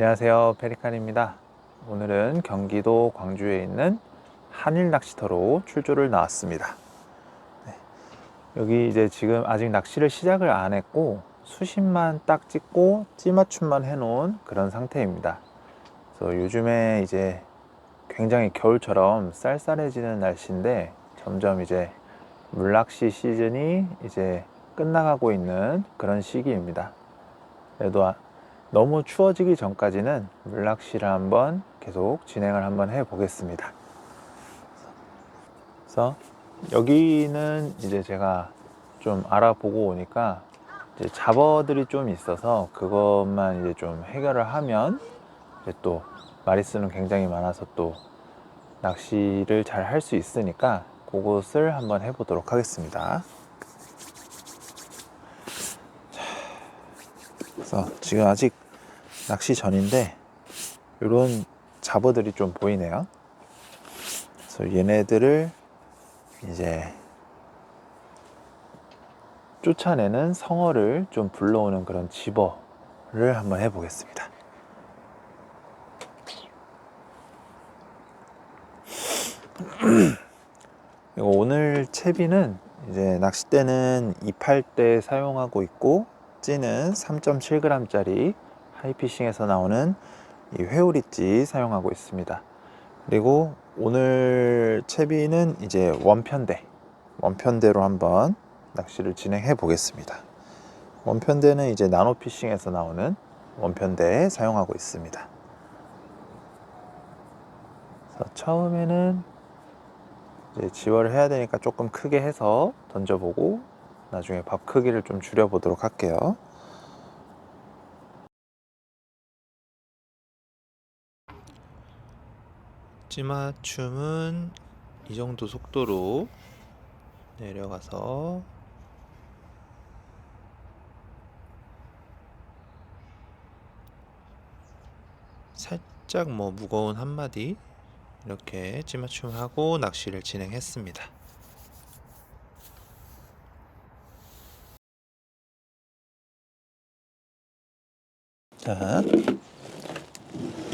안녕하세요. 페리칸입니다. 오늘은 경기도 광주에 있는 한일 낚시터로 출조를 나왔습니다. 네. 여기 이제 지금 아직 낚시를 시작을 안 했고 수심만 딱 찍고 찌맞춤만 해놓은 그런 상태입니다. 그래서 요즘에 이제 굉장히 겨울처럼 쌀쌀해지는 날씨인데 점점 이제 물낚시 시즌이 이제 끝나가고 있는 그런 시기입니다. 그래도 아- 너무 추워지기 전까지는 물낚시를 한번 계속 진행을 한번 해 보겠습니다. 그래서 여기는 이제 제가 좀 알아보고 오니까 이제 잡어들이 좀 있어서 그것만 이제 좀 해결을 하면 이제 또 마리수는 굉장히 많아서 또 낚시를 잘 할 수 있으니까 그것을 한번 해보도록 하겠습니다. 그래서 지금 아직 낚시 전인데 이런 잡어들이 좀 보이네요. 그래서 얘네들을 이제 쫓아내는 성어를 좀 불러오는 그런 집어를 한번 해보겠습니다. 오늘 채비는 이제 낚싯대는 2팔대 사용하고 있고 찌는 3.7g짜리 하이피싱에서 나오는 이 회오리찌 사용하고 있습니다. 그리고 오늘 채비는 이제 원편대 원편대로 한번 낚시를 진행해 보겠습니다. 원편대는 이제 나노피싱에서 나오는 원편대 사용하고 있습니다. 처음에는 이제 지월을 해야 되니까 조금 크게 해서 던져보고 나중에 밥 크기를 좀 줄여보도록 할게요. 찌맞춤은 이 정도 속도로 내려가서 살짝 뭐 무거운 한 마디 이렇게 찌맞춤을 하고 낚시를 진행했습니다. 자,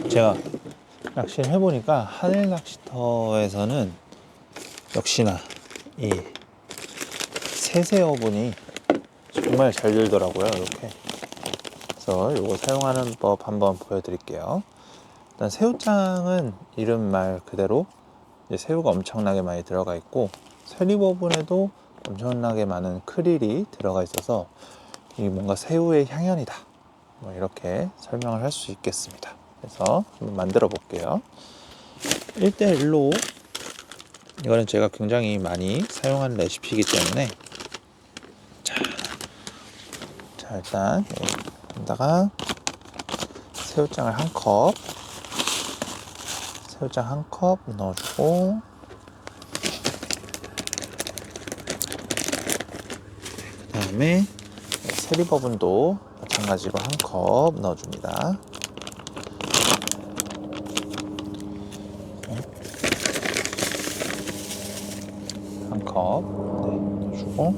제가 낚시를 해보니까 하늘 낚시터에서는 역시나 이 세세 어분이 정말 잘 들더라고요. 이렇게. 그래서 이거 사용하는 법 한번 보여드릴게요. 일단 새우장은 이름 말 그대로 새우가 엄청나게 많이 들어가 있고 세리 버분에도 엄청나게 많은 크릴이 들어가 있어서 이 뭔가 새우의 향연이다. 뭐 이렇게 설명을 할 수 있겠습니다. 그래서 한번 만들어 볼게요. 1대1로 이거는 제가 굉장히 많이 사용하는 레시피이기 때문에 자, 자 일단 여기다가 새우장을 한 컵, 새우장 한 컵 넣어주고 그 다음에 세리버분도 마찬가지로 한 컵 넣어줍니다. 한 컵 네, 넣어주고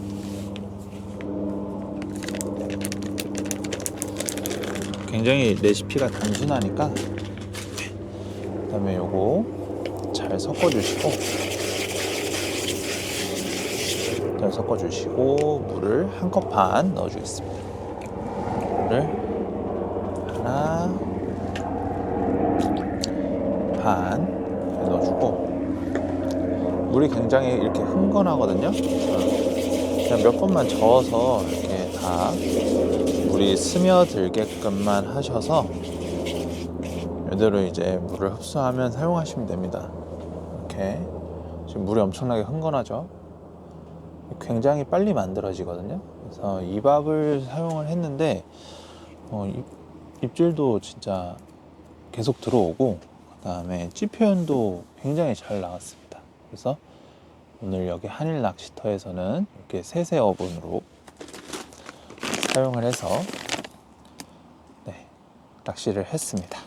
굉장히 레시피가 단순하니까 그 다음에 요거 잘 섞어주시고 잘 섞어주시고 물을 한 컵 반 넣어주겠습니다 물을 하나 반 넣어주고 물이 굉장히 이렇게 흥건하거든요. 그냥 몇 번만 저어서 이렇게 다 물이 스며들게끔만 하셔서 이대로 이제 물을 흡수하면 사용하시면 됩니다. 이렇게 지금 물이 엄청나게 흥건하죠. 굉장히 빨리 만들어지거든요. 그래서 이 밥을 사용을 했는데 어, 입, 입질도 진짜 계속 들어오고 그 다음에 찌 표현도 굉장히 잘 나왔습니다. 그래서 오늘 여기 한일 낚시터에서는 이렇게 세세 어분으로 사용을 해서 네, 낚시를 했습니다.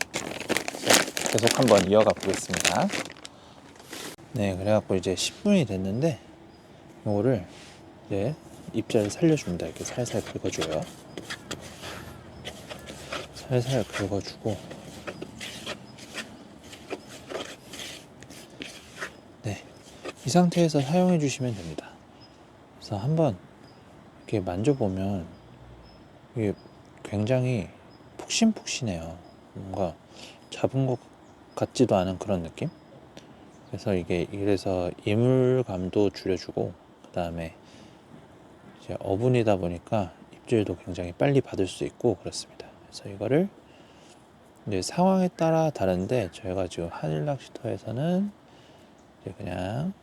계속 한번 이어가 보겠습니다. 네, 그래갖고 이제 10분이 됐는데 이거를 이제 입자를 살려줍니다. 이렇게 살살 긁어줘요. 살살 긁어주고 네, 이 상태에서 사용해 주시면 됩니다. 그래서 한번 이렇게 만져보면 이게 굉장히 푹신푹신해요. 뭔가 잡은 것 같지도 않은 그런 느낌? 그래서 이게 이래서 이물감도 줄여주고 그 다음에 이제 어분이다 보니까 입질도 굉장히 빨리 받을 수 있고 그렇습니다. 그래서 이거를 이제 상황에 따라 다른데 저희가 지금 한일 낚시터에서는 이제 그냥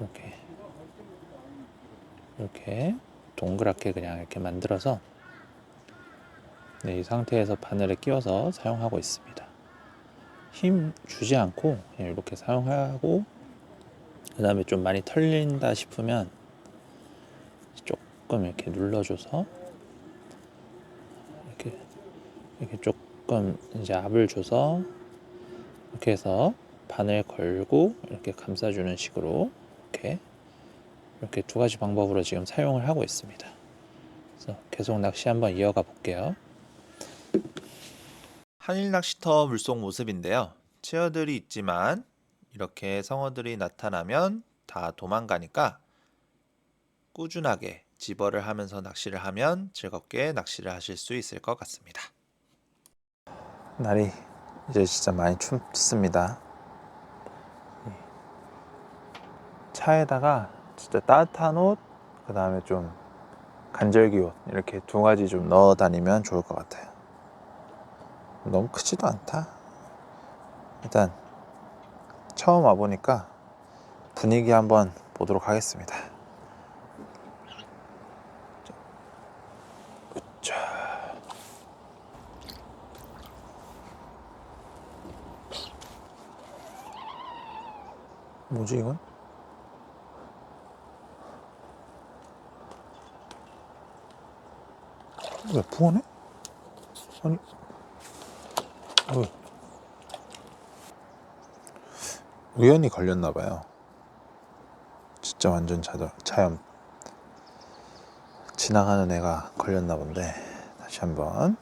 이렇게 이렇게 동그랗게 그냥 이렇게 만들어서 네, 이 상태에서 바늘에 끼워서 사용하고 있습니다. 힘 주지 않고 이렇게 사용하고 그 다음에 좀 많이 털린다 싶으면 조금 이렇게 눌러줘서 이렇게 이렇게 조금 이제 압을 줘서 이렇게 해서 바늘 걸고 이렇게 감싸주는 식으로 이렇게 이렇게 두 가지 방법으로 지금 사용을 하고 있습니다. 그래서 계속 낚시 한번 이어가 볼게요. 한일 낚시터 물속 모습인데요. 체어들이 있지만 이렇게 성어들이 나타나면 다 도망가니까 꾸준하게 집어를 하면서 낚시를 하면 즐겁게 낚시를 하실 수 있을 것 같습니다. 날이 이제 진짜 많이 춥습니다. 차에다가 진짜 따뜻한 옷, 그 다음에 좀 간절기 옷 이렇게 두 가지 좀 넣어 다니면 좋을 것 같아요. 너무 크지도 않다. 일단 처음 와 보니까 분위기 한번 보도록 하겠습니다. 뭐지 이건? 왜 붕어네? 아니 어. 우연히 걸렸나 봐요. 진짜 완전 자동 차염 지나가는 애가 걸렸나 본데 다시 한번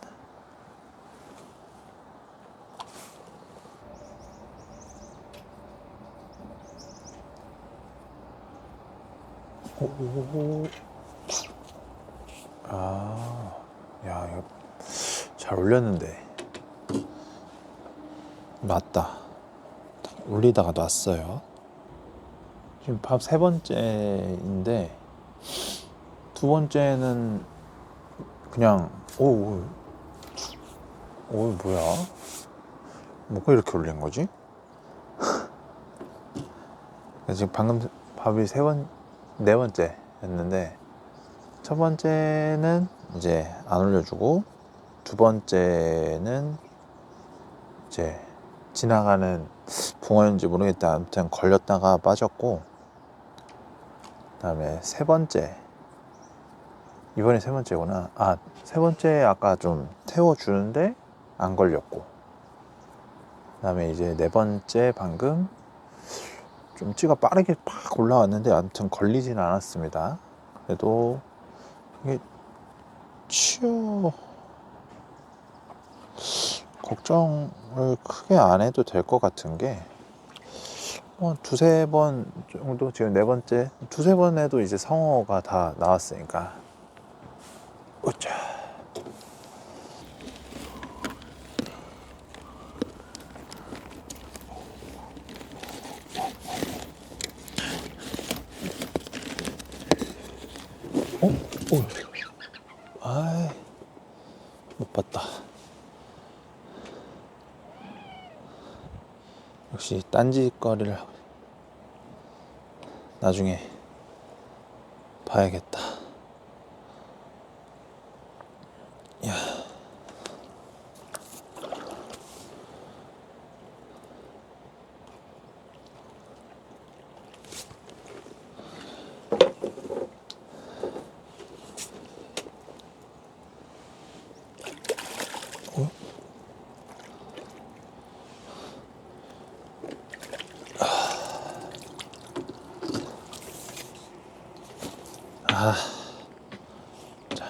오오오 아, 야, 이거 잘 올렸는데. 놨다. 올리다가 놨어요. 지금 밥 세 번째인데, 두 번째는 그냥, 오, 오, 오 뭐야? 뭐가 이렇게 올린 거지? 지금 방금 밥이 세 번, 네 번째였는데, 첫 번째는 이제 안 올려주고 두 번째는 이제 지나가는 붕어인지 모르겠다. 아무튼 걸렸다가 빠졌고 그다음에 세 번째. 이번에 세 번째구나. 아 세 번째 아까 좀 태워주는데 안 걸렸고 그다음에 이제 네 번째 방금 좀 찌가 빠르게 팍 올라왔는데 아무튼 걸리진 않았습니다. 그래도 이게 치어 걱정을 크게 안 해도 될 것 같은 게뭐 두세 번 정도 지금 네 번째 두세 번 해도 이제 성어가 다 나왔으니까 으쌰 오. 아이, 못 봤다. 역시 딴짓거리를 나중에 봐야겠다. 아, 자,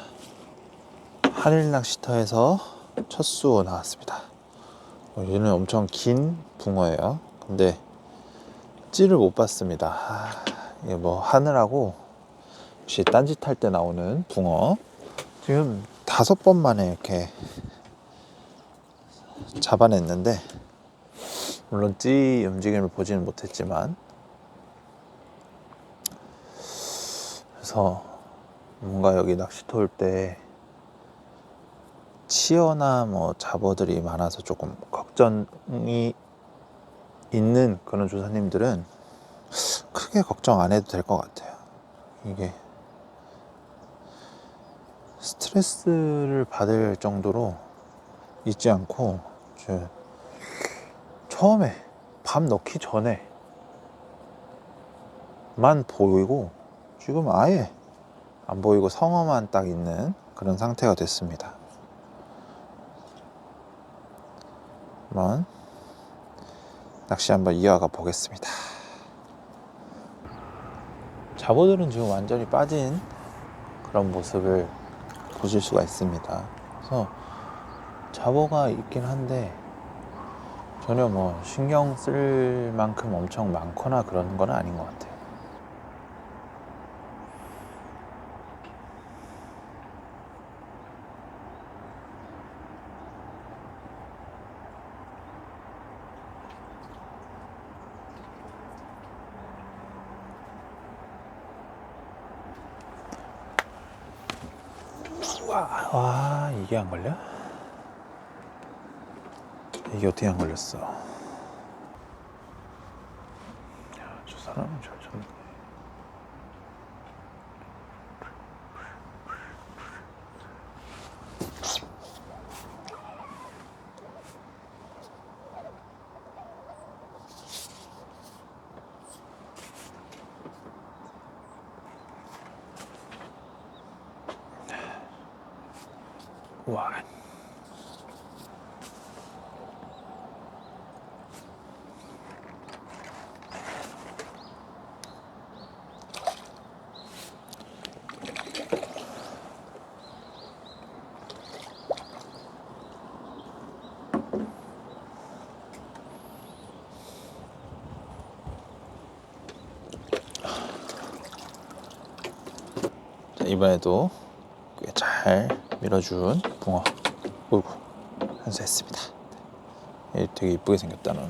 한일 낚시터에서 첫수 나왔습니다. 어, 얘는 엄청 긴 붕어예요. 근데 찌를 못 봤습니다. 아, 이게 뭐 하늘하고 역시 딴짓 할 때 나오는 붕어. 지금 다섯 번 만에 이렇게 잡아냈는데 물론 찌 움직임을 보지는 못했지만 그래서 뭔가 여기 낚시터 올 때 치어나 뭐 잡어들이 많아서 조금 걱정이 있는 그런 조사님들은 크게 걱정 안 해도 될 것 같아요. 이게 스트레스를 받을 정도로 있지 않고 저 처음에 밤 넣기 전에 만 보이고 지금 아예 안 보이고 성어만 딱 있는 그런 상태가 됐습니다. 한번 낚시 한번 이어가 보겠습니다. 잡어들은 지금 완전히 빠진 그런 모습을 보실 수가 있습니다. 그래서 잡어가 있긴 한데 전혀 뭐 신경 쓸 만큼 엄청 많거나 그런 건 아닌 것 같아요. 와, 와 이게 안 걸려? 이게 어떻게 안 걸렸어? 야, 저 사람은 잘 잡네. 와. 자, 이번에도 꽤 잘 밀어준 붕어. 어이구, 한수했습니다. 얘 되게 이쁘게 생겼다, 는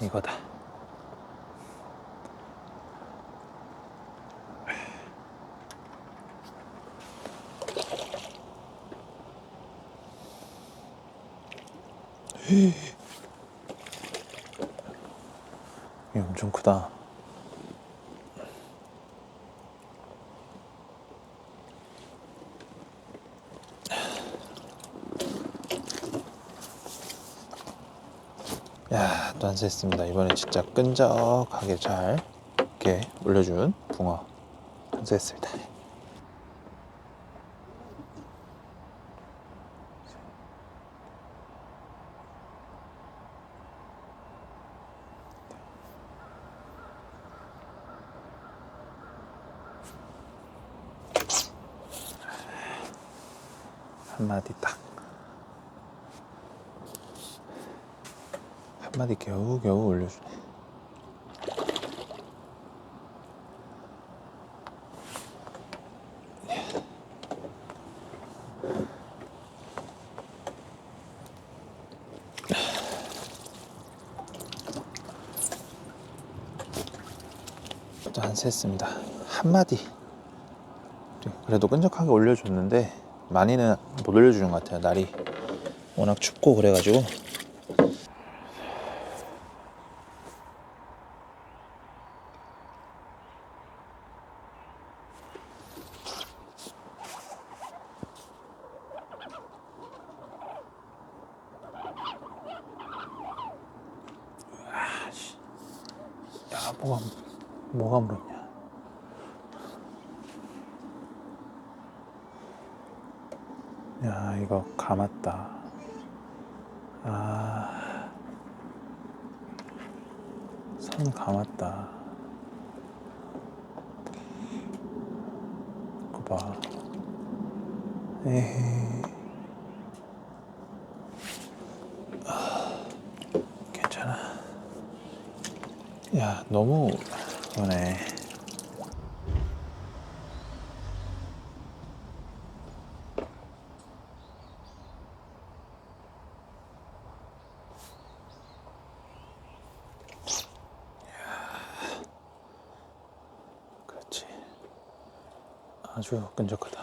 이거다. 이게 엄청 크다. 야, 또 한수했습니다. 이번에 진짜 끈적하게 잘 이렇게 올려준 붕어 한수했습니다. 한 마디 딱. 한 마디 겨우겨우 올려주네. 또한 세했습니다. 한 마디. 그래도 끈적하게 올려줬는데 많이는 못 올려주는 것 같아요. 날이 워낙 춥고 그래가지고 야 뭐가 뭐가 물었냐? 아 이거 감았다. 아, 선 감았다. 그거 봐. 에헤이. 아, 괜찮아. 야, 너무 그러네. 아주 끈적하다.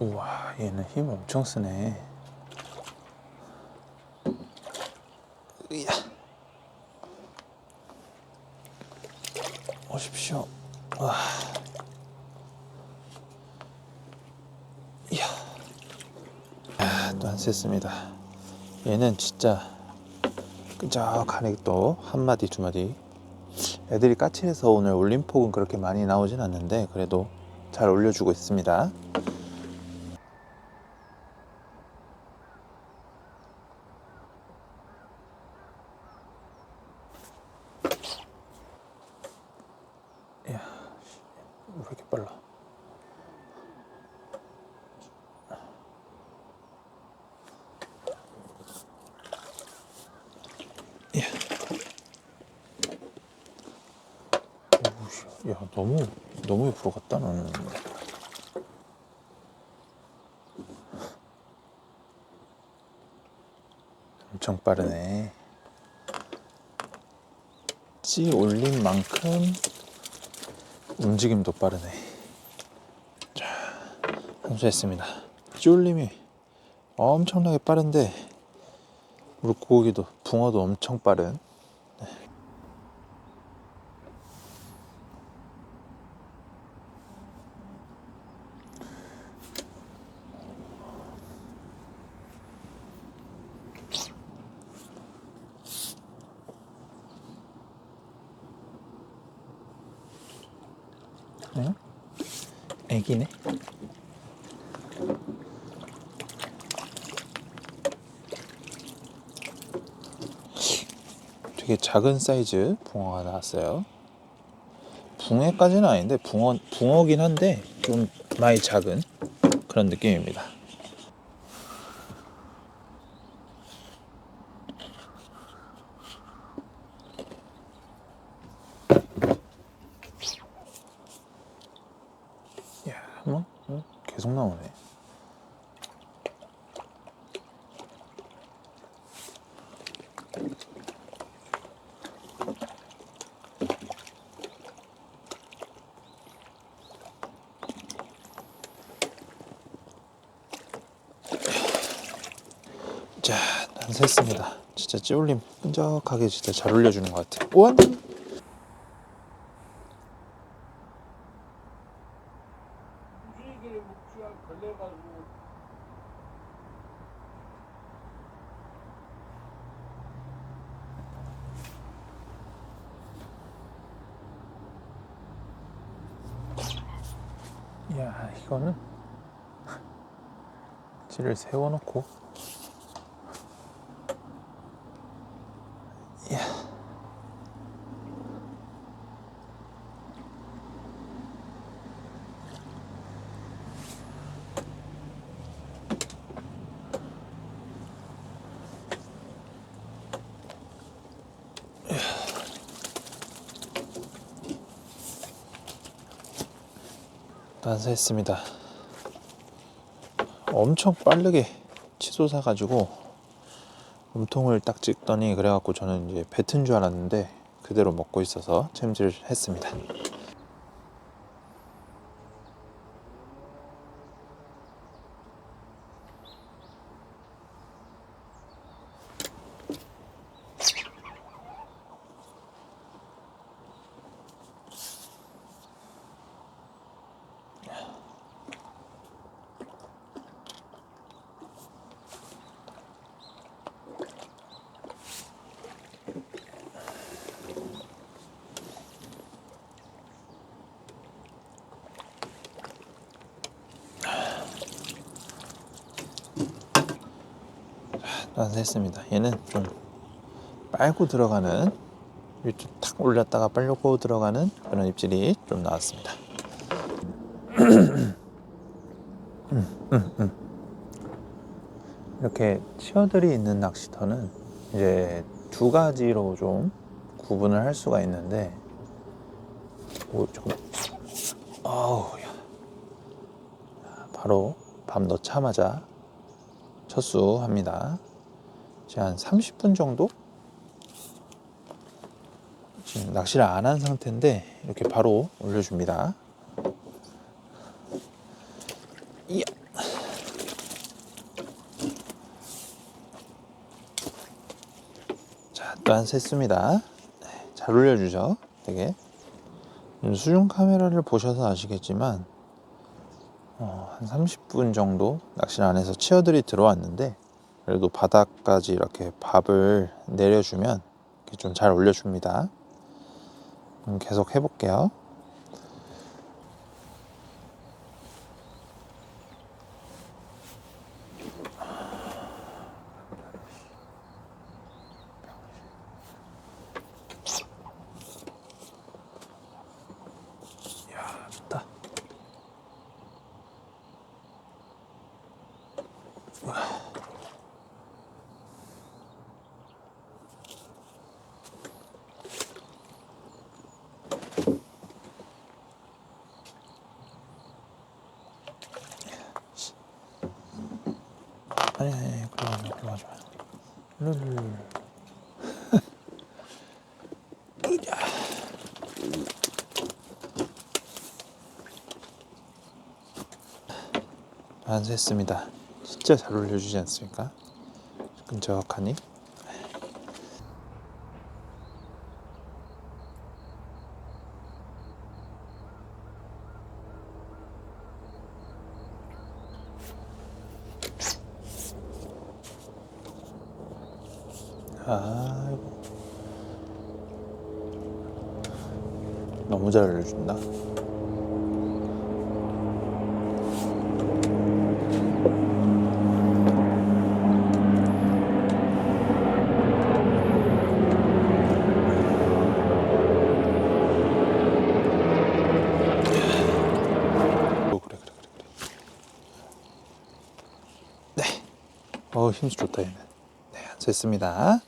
우와, 얘는 힘 엄청 쓰네. 으야. 오십시오. 와. 이야. 아, 또 안 셌습니다. 얘는 진짜 끈적하네 또 한 마디 두 마디. 애들이 까칠해서 오늘 올림폭은 그렇게 많이 나오진 않는데 그래도 잘 올려주고 있습니다. 야, 씨, 왜 이렇게 빨라? 야, 오우, 씨, 야, 너무 너무 옆으로 갔다 너는. 엄청 빠르네. 찌 올린 만큼 움직임도 빠르네. 자, 함수했습니다. 쫄림이 엄청나게 빠른데 물고기도 붕어도 엄청 빠른. 네. 응? 애기네. 되게 작은 사이즈 붕어가 나왔어요. 붕해까지는 아닌데 붕어 붕어긴 한데 좀 많이 작은 그런 느낌입니다. 야, 뭐 어? 계속 나오네. 자, 난세했습니다. 진짜 찌올림 끈적하게 진짜 잘 올려주는 것 같아. 원. 이거는 찌를 세워놓고. 난사했습니다. 엄청 빠르게 치솟아 가지고 몸통을 딱 찍더니 그래갖고 저는 이제 뱉은 줄 알았는데 그대로 먹고 있어서 챔질 했습니다. 했습니다. 얘는 좀 빨고 들어가는 이렇게 탁 올렸다가 빨고 들어가는 그런 입질이 좀 나왔습니다. 이렇게 치어들이 있는 낚시터는 이제 두 가지로 좀 구분을 할 수가 있는데 오 조금 아우 야 바로 밤 넣자마자 첫수합니다. 한 30분 정도 지금 낚시를 안 한 상태인데 이렇게 바로 올려줍니다. 이야. 자, 또한 셌습니다. 네, 잘 올려주죠. 되게. 음, 수중 카메라를 보셔서 아시겠지만 어, 한 30분 정도 낚시를 안 해서 치어들이 들어왔는데 그래도 바닥까지 이렇게 밥을 내려주면 좀 잘 올려줍니다. 음, 계속 해볼게요. 아니, 아니, 아니, 그러지 마, 그러지 마. 룰룰룰. 으랴. 완수했습니다. 진짜 잘 올려주지 않습니까? 끈적하니? 아이고. 너무 잘 올려 준다. 그래. 네. 어, 힘 좋다, 얘는. 네, 됐습니다.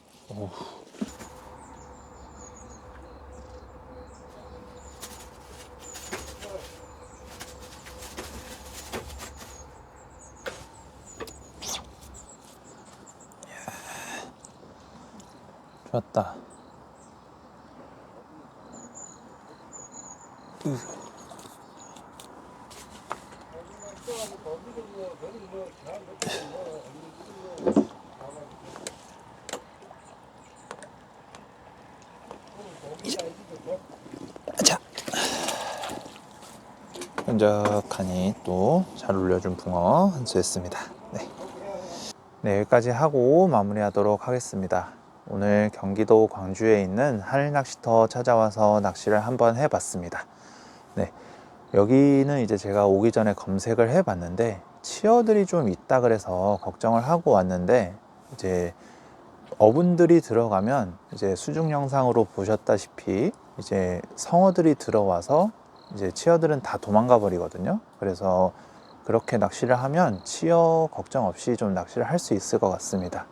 으. 자. 끈적하니 또 잘 올려준 붕어 한수했습니다. 네. 네, 여기까지 하고 마무리하도록 하겠습니다. 오늘 경기도 광주에 있는 하늘 낚시터 찾아와서 낚시를 한번 해봤습니다. 네, 여기는 이제 제가 오기 전에 검색을 해봤는데 치어들이 좀 있다 그래서 걱정을 하고 왔는데 이제 어분들이 들어가면 이제 수중 영상으로 보셨다시피 이제 성어들이 들어와서 이제 치어들은 다 도망가 버리거든요. 그래서 그렇게 낚시를 하면 치어 걱정 없이 좀 낚시를 할 수 있을 것 같습니다.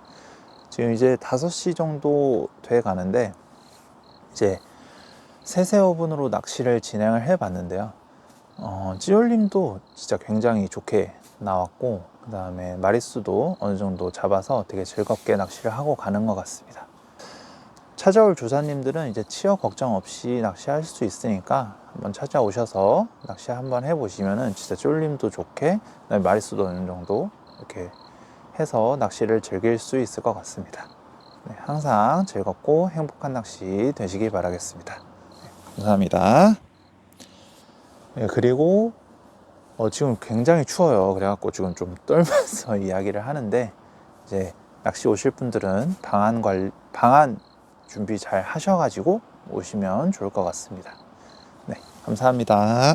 지금 이제 5시 정도 돼 가는데 이제 세세 어분으로 낚시를 진행을 해 봤는데요. 어, 찌올림도 진짜 굉장히 좋게 나왔고 그 다음에 마리수도 어느 정도 잡아서 되게 즐겁게 낚시를 하고 가는 것 같습니다. 찾아올 조사님들은 이제 치어 걱정 없이 낚시할 수 있으니까 한번 찾아오셔서 낚시 한번 해보시면은 진짜 쫄림도 좋게 마리수도 어느 정도 이렇게 해서 낚시를 즐길 수 있을 것 같습니다. 네, 항상 즐겁고 행복한 낚시 되시길 바라겠습니다. 네, 감사합니다. 네, 그리고 어, 지금 굉장히 추워요. 그래갖고 지금 좀 떨면서 이야기를 하는데 이제 낚시 오실 분들은 방안 관 방안 준비 잘 하셔가지고 오시면 좋을 것 같습니다. 네, 감사합니다.